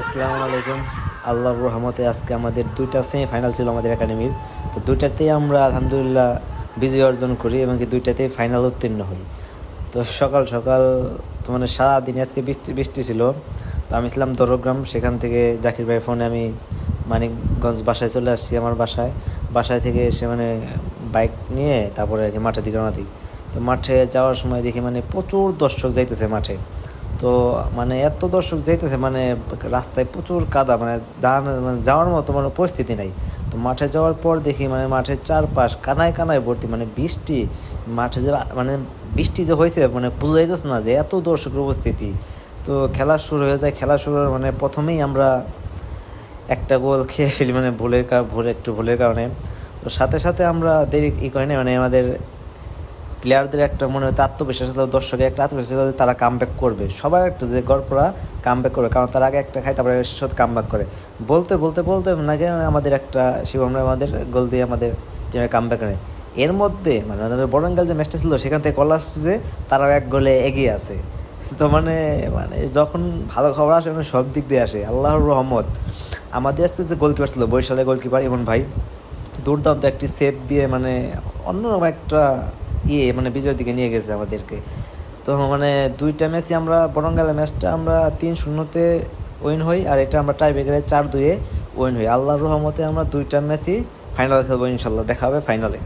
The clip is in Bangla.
আসসালামু আলাইকুম। আল্লাহর রহমতে আজকে আমাদের দুইটা সেমি ফাইনাল ছিল আমাদের একাডেমির তো দুইটাতেই আমরা আলহামদুলিল্লাহ বিজয় অর্জন করি এবং কি দুইটাতেই ফাইনাল উত্তীর্ণ হই। তো সকাল সকাল তো মানে সারাদিন আজকে বৃষ্টি বৃষ্টি ছিল। তো আমি ছিলাম দরগ্রাম, সেখান থেকে জাকির ভাই ফোনে আমি মানিকগঞ্জ বাসায় চলে আসছি আমার বাসায়। বাসায় থেকে এসে মানে বাইক নিয়ে তারপরে আর কি মাঠের দিকে রওনা দিই। তো মাঠে যাওয়ার সময় দেখি মানে প্রচুর দর্শক যাইতেছে মাঠে। তো মানে এত দর্শক যাইতেছে মানে রাস্তায় প্রচুর কাদা মানে দাঁড়ানো মানে যাওয়ার মতো মানে পরিস্থিতি নাই। তো মাঠে যাওয়ার পর দেখি মানে মাঠের চারপাশ কানায় কানায় ভর্তি মানে বৃষ্টি, মাঠে যে মানে বৃষ্টি যে হয়েছে মানে বোঝা যাইতেছে না যে এত দর্শকের উপস্থিতি। তো খেলা শুরু হয়ে যায়, খেলা শুরু মানে প্রথমেই আমরা একটা গোল খেয়ে ফেলি মানে ভুলের ভুল, একটু ভুলের কারণে। তো সাথে সাথে আমরা দেরি ই করি না মানে আমাদের প্লেয়ারদের একটা মনে হয়তো আত্মবিশ্বাস আছে দর্শকের একটা আত্মবিশ্বাস আছে তারা কাম ব্যাক করবে। সবার একটা যে গল্পরা কাম ব্যাক করবে, কারণ তারা আগে একটা খায়, তারপরে শেষত কাম ব্যাক করে। বলতে বলতে বলতে নাকি আমাদের একটা শিবমরা আমাদের গোল দিয়ে আমাদের টিমের কাম করে। এর মধ্যে মানে আমাদের বরঙ্গাল যে ম্যাচটা ছিল, সেখান থেকে কল আসছে যে তারাও এক গোলে এগিয়ে আছে। তো মানে মানে যখন ভালো খবর আসে মানে সব দিক দিয়ে আসে। আল্লাহর রহমত। আমাদের আজকে যে গোলকিপার ছিল, বরিশালের গোলকিপার ইমন ভাই, দুর্দান্ত একটি সেভ দিয়ে মানে অন্যরকম একটা ইয়ে মানে বিজয়ের দিকে নিয়ে গেছে আমাদেরকে। তো মানে দুইটা ম্যাচই আমরা বরঙ্গালের ম্যাচটা আমরা তিন শূন্যতে উইন হই, আর এটা আমরা টাই ব্রেকারে চার দুয়ে উইন হই। আল্লাহর রহমতে আমরা দুইটা ম্যাচই ফাইনাল খেলব ইনশাল্লাহ, দেখা হবে ফাইনালে